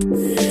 Yeah.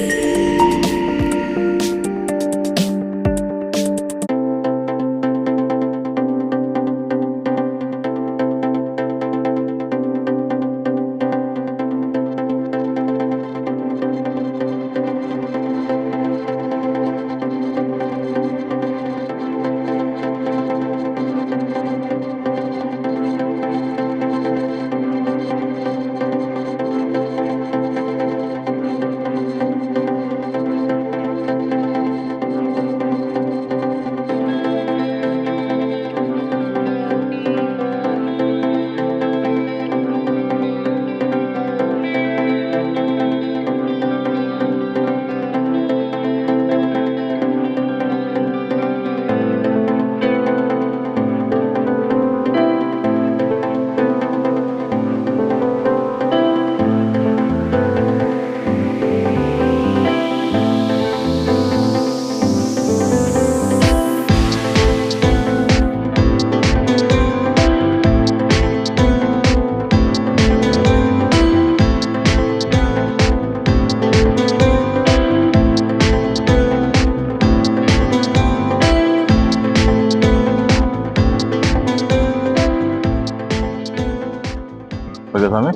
Okay స్వామి.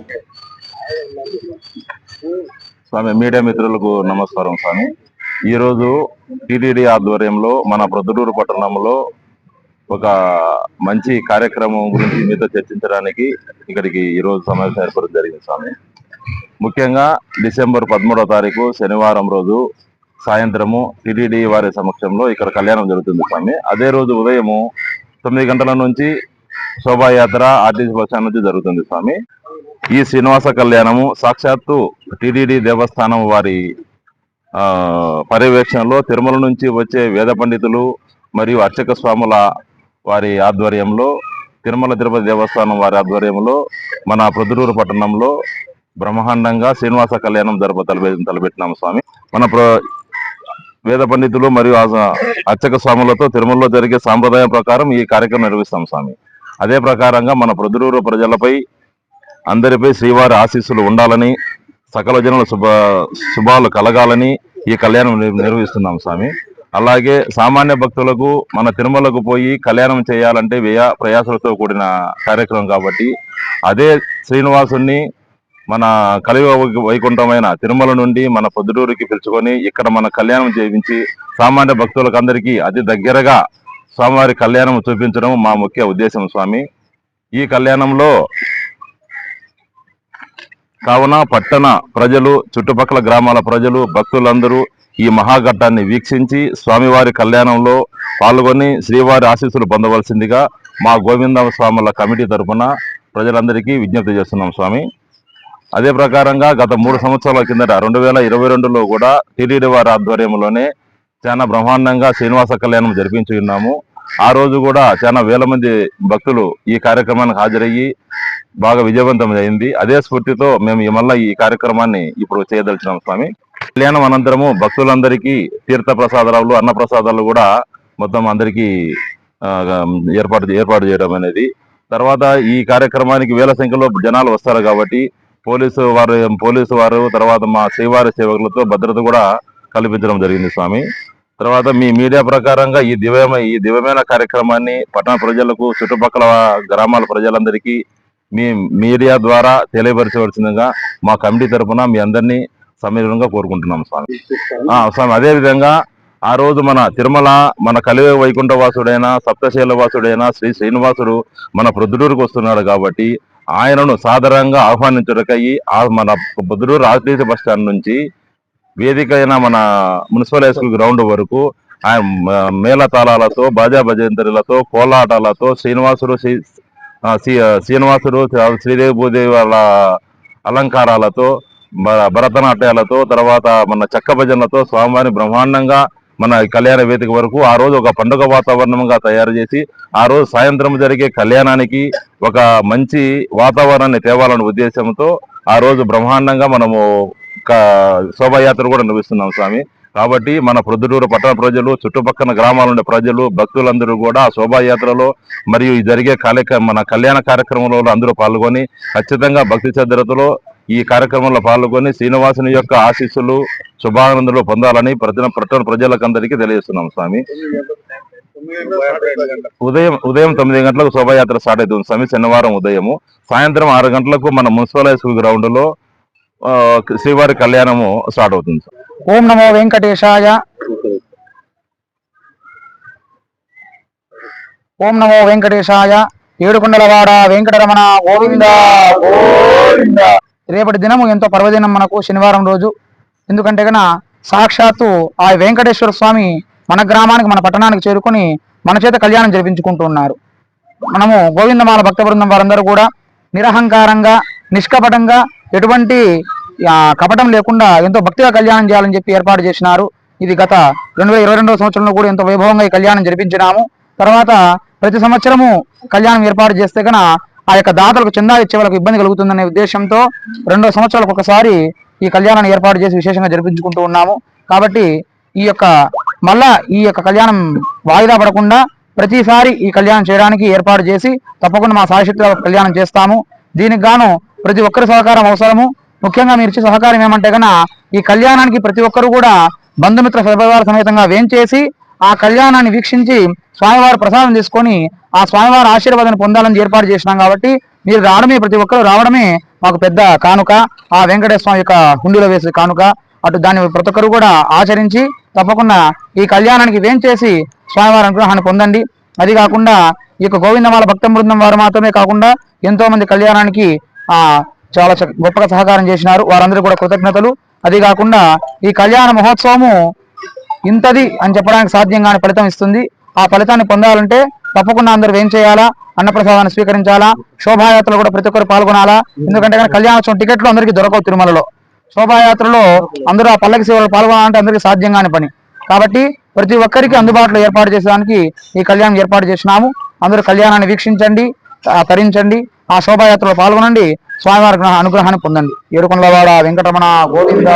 స్వామి media మిత్రులకు నమస్కారం స్వామి. ఈరోజు టీటీడీ ఆధ్వర్యంలో మన ప్రొద్దుటూరు పట్టణంలో ఒక మంచి కార్యక్రమం గురించి మీతో చర్చించడానికి ఇక్కడికి ఈరోజు సమావేశం ఏర్పడడం జరిగింది స్వామి. ముఖ్యంగా డిసెంబర్ పదమూడవ తారీఖు శనివారం రోజు సాయంత్రము టిడిడి వారి సమక్షంలో ఇక్కడ కళ్యాణం జరుగుతుంది స్వామి. అదే రోజు ఉదయము తొమ్మిది గంటల నుంచి శోభాయాత్ర ఆర్టీసీ బస్ స్టాండ్ నుంచి జరుగుతుంది స్వామి. ఈ శ్రీనివాస కళ్యాణము సాక్షాత్తు టిడిడి దేవస్థానం వారి పర్యవేక్షణలో తిరుమల నుంచి వచ్చే వేద పండితులు మరియు అర్చక స్వాముల వారి ఆధ్వర్యంలో తిరుమల తిరుపతి దేవస్థానం వారి ఆధ్వర్యంలో మన ప్రొద్దుటూరు పట్టణంలో బ్రహ్మాండంగా శ్రీనివాస కళ్యాణం జరప తలపె తలపెట్టినాము స్వామి. మన ప్ర వేద పండితులు మరియు అర్చక స్వాములతో తిరుమలలో జరిగే సాంప్రదాయం ప్రకారం ఈ కార్యక్రమం నిర్వహిస్తాం స్వామి. అదే ప్రకారంగా మన ప్రొద్దుటూరు ప్రజలపై అందరిపై శ్రీవారి ఆశీస్సులు ఉండాలని సకల జనుల శుభ శుభాలు కలగాలని ఈ కళ్యాణం నిర్వహిస్తున్నాం స్వామి. అలాగే సామాన్య భక్తులకు మన తిరుమలకు పోయి కళ్యాణం చేయాలంటే వ్యయ ప్రయాసలతో కూడిన కార్యక్రమం కాబట్టి అదే శ్రీనివాసుని మన కలియుగ వైకుంఠమైన తిరుమల నుండి మన పొద్దుటూరుకి పిలుచుకొని ఇక్కడ మన కళ్యాణం చేయించి సామాన్య భక్తులకు అందరికీ అతి దగ్గరగా స్వామివారి కళ్యాణం చూపించడం మా ముఖ్య ఉద్దేశం స్వామి. ఈ కళ్యాణంలో కావున పట్టణ ప్రజలు చుట్టుపక్కల గ్రామాల ప్రజలు భక్తులందరూ ఈ మహాఘట్టాన్ని వీక్షించి స్వామివారి కళ్యాణంలో పాల్గొని శ్రీవారి ఆశీస్సులు పొందవలసిందిగా మా గోవింద స్వాముల కమిటీ తరఫున ప్రజలందరికీ విజ్ఞప్తి చేస్తున్నాం స్వామి. అదే ప్రకారంగా గత మూడు సంవత్సరాల కిందట రెండు వేల ఇరవై రెండులో కూడా టీడీడీ వారి ఆధ్వర్యంలోనే చాలా బ్రహ్మాండంగా శ్రీనివాస కళ్యాణం జరిపించి ఉన్నాము. ఆ రోజు కూడా చాలా వేల మంది భక్తులు ఈ కార్యక్రమానికి హాజరయ్యి బాగా విజయవంతం అయింది. అదే స్ఫూర్తితో మేము ఈ మళ్ళా ఈ కార్యక్రమాన్ని ఇప్పుడు చేయదలిచినాం స్వామి. కళ్యాణం అనంతరము భక్తులందరికీ తీర్థ ప్రసాదాలు అన్న ప్రసాదాలు కూడా మొత్తం అందరికీ ఏర్పాటు ఏర్పాటు చేయడం అనేది. తర్వాత ఈ కార్యక్రమానికి వేల సంఖ్యలో జనాలు వస్తారు కాబట్టి పోలీసు వారు పోలీసు వారు తర్వాత మా శ్రీవారి సేవకులతో భద్రత కూడా కల్పించడం జరిగింది స్వామి. తర్వాత మీ మీడియా ప్రకారంగా ఈ దివ్యమ ఈ దివ్యమైన కార్యక్రమాన్ని పట్టణ ప్రజలకు చుట్టుపక్కల గ్రామాల ప్రజలందరికీ మీ మీడియా ద్వారా తెలియపరచవలసిందిగా మా కమిటీ తరపున మీ అందరినీ సమీరంగా కోరుకుంటున్నాం స్వామి. స్వామి అదే విధంగా ఆ రోజు మన తిరుమల మన కలివే వైకుంఠ వాసుడైన సప్తశైల వాసుడైన శ్రీ శ్రీనివాసుడు మన ప్రొద్దుటూరుకు వస్తున్నాడు కాబట్టి ఆయనను సాధారణంగా ఆహ్వానించడకయ్యి ఆ మన ప్రొద్దుటూరు ఆర్టీసీ బస్ స్టాండ్ నుంచి వేదిక అయిన మన మున్సిపల్ హై స్కూల్ గ్రౌండ్ వరకు ఆయన మేళతాళాలతో బాజా భజంతరులతో కోలాటాలతో శ్రీనివాసుడు శ్రీ శ్రీ- శ్రీనివాసుడు శ్రీదేవి భూదేవి వాళ్ళ అలంకారాలతో భ- భరతనాట్యాలతో తర్వాత మన చెక్క భజనలతో స్వామివారిని బ్రహ్మాండంగా మన కళ్యాణ వేదిక వరకు ఆ రోజు ఒక పండుగ వాతావరణంగా తయారు చేసి ఆ రోజు సాయంత్రం జరిగే కళ్యాణానికి ఒక మంచి వాతావరణాన్ని తేవాలనే ఉద్దేశంతో ఆ రోజు బ్రహ్మాండంగా మనము శోభాయాత్ర కూడా నిర్వహిస్తున్నాం స్వామి. కాబట్టి మన ప్రొద్దుటూరు పట్టణ ప్రజలు చుట్టుపక్కల గ్రామాల ఉండే ప్రజలు భక్తులందరూ కూడా ఆ శోభాయాత్రలో మరియు జరిగే కార్యక్రమ మన కళ్యాణ కార్యక్రమంలో అందరూ పాల్గొని ఖచ్చితంగా భక్తి శ్రద్ధలతో ఈ కార్యక్రమంలో పాల్గొని శ్రీనివాసుని యొక్క ఆశీస్సులు శుభానందులు పొందాలని ప్రజల పట్టణ ప్రజలకందరికీ తెలియజేస్తున్నాం స్వామి. ఉదయం ఉదయం తొమ్మిది గంటలకు శోభాయాత్ర స్టార్ట్ అవుతుంది స్వామి. శనివారం ఉదయము. సాయంత్రం ఆరు గంటలకు మన మున్సిపల్ హై స్కూల్ గ్రౌండ్లో శ్రీవారి కళ్యాణము స్టార్ట్ అవుతుంది సార్. ఓం నమో వెంకటేశాయ. ఓం నమో వెంకటేశాయ. ఏడుకొండలవాడ వెంకటరమణ గోవింద. గోవింద రేపటి దినము ఎంతో పర్వదినం మనకు శనివారం రోజు. ఎందుకంటే గన సాక్షాత్తు ఆ వెంకటేశ్వర స్వామి మన గ్రామానికి మన పట్టణానికి చేరుకొని మన చేత కళ్యాణం జరిపించుకుంటున్నారు మనము గోవిందమాల భక్త బృందం వారందరూ కూడా నిరహంకారంగా నిష్కపటంగా ఎటువంటి కపటం లేకుండా ఎంతో భక్తిగా కళ్యాణం చేయాలని చెప్పి ఏర్పాటు చేసినారు. ఇది గత రెండు వేల ఇరవై రెండవ సంవత్సరంలో కూడా ఎంతో వైభవంగా ఈ కళ్యాణం జరిపించినాము. తర్వాత ప్రతి సంవత్సరము కళ్యాణం ఏర్పాటు చేస్తే కన ఆ యొక్క దాతలకు చందా ఇచ్చే వాళ్ళకి ఇబ్బంది కలుగుతుందనే ఉద్దేశంతో రెండో సంవత్సరాలకు ఒకసారి ఈ కళ్యాణాన్ని ఏర్పాటు చేసి విశేషంగా జరిపించుకుంటూ ఉన్నాము. కాబట్టి ఈ యొక్క మళ్ళా ఈ యొక్క కళ్యాణం వాయిదా పడకుండా ప్రతిసారి ఈ కళ్యాణం చేయడానికి ఏర్పాటు చేసి తప్పకుండా మా సాయశక్తిలో కళ్యాణం చేస్తాము. దీనికి గాను ప్రతి ఒక్కరి సహకారం అవసరము. ముఖ్యంగా మీరు ఇచ్చే సహకారం ఏమంటే గన ఈ కళ్యాణానికి ప్రతి ఒక్కరు కూడా బంధుమిత్ర సభ్యుల సమేతంగా వేంచేసి ఆ కళ్యాణాన్ని వీక్షించి స్వామివారి ప్రసాదం తీసుకొని ఆ స్వామివారి ఆశీర్వాదాన్ని పొందాలని ఏర్పాటు చేసినాం కాబట్టి మీరు రావడమే ప్రతి ఒక్కరు రావడమే మాకు పెద్ద కానుక. ఆ వెంకటేశ్వర స్వామి యొక్క హుండీలో వేసే కానుక. అటు దాన్ని ప్రతి ఒక్కరు కూడా ఆచరించి తప్పకుండా ఈ కళ్యాణానికి వేంచేసి స్వామివారి అనుగ్రహాన్ని పొందండి. అది కాకుండా ఈ యొక్క గోవిందమాల భక్త బృందం వారు మాత్రమే కాకుండా ఎంతో మంది కళ్యాణానికి చాలా గొప్పగా సహకారం చేసినారు. వారందరూ కూడా కృతజ్ఞతలు. అది కాకుండా ఈ కళ్యాణ మహోత్సవము ఇంతది అని చెప్పడానికి సాధ్యం కాని ఫలితం ఇస్తుంది. ఆ ఫలితాన్ని పొందాలంటే తప్పకుండా అందరూ ఏం చేయాలా? అన్నప్రసాదాన్ని స్వీకరించాలా? శోభాయాత్రలో కూడా ప్రతి ఒక్కరు పాల్గొనాలా? ఎందుకంటే కానీ కళ్యాణోత్సవం టికెట్లు అందరికీ దొరకవు తిరుమలలో. శోభాయాత్రలో అందరూ ఆ పల్లకి సేవలో పాల్గొనాలంటే అందరికీ సాధ్యం కాని పని. కాబట్టి ప్రతి ఒక్కరికి అందుబాటులో ఏర్పాటు చేసేదానికి ఈ కళ్యాణం ఏర్పాటు చేసినాము. అందరూ కళ్యాణాన్ని వీక్షించండి తరించండి. ఆ శోభాయాత్రలో పాల్గొనండి. స్వామివారి అనుగ్రహాన్ని పొందండి. ఏడుకొండలవాడ వెంకటరమణ గోవింద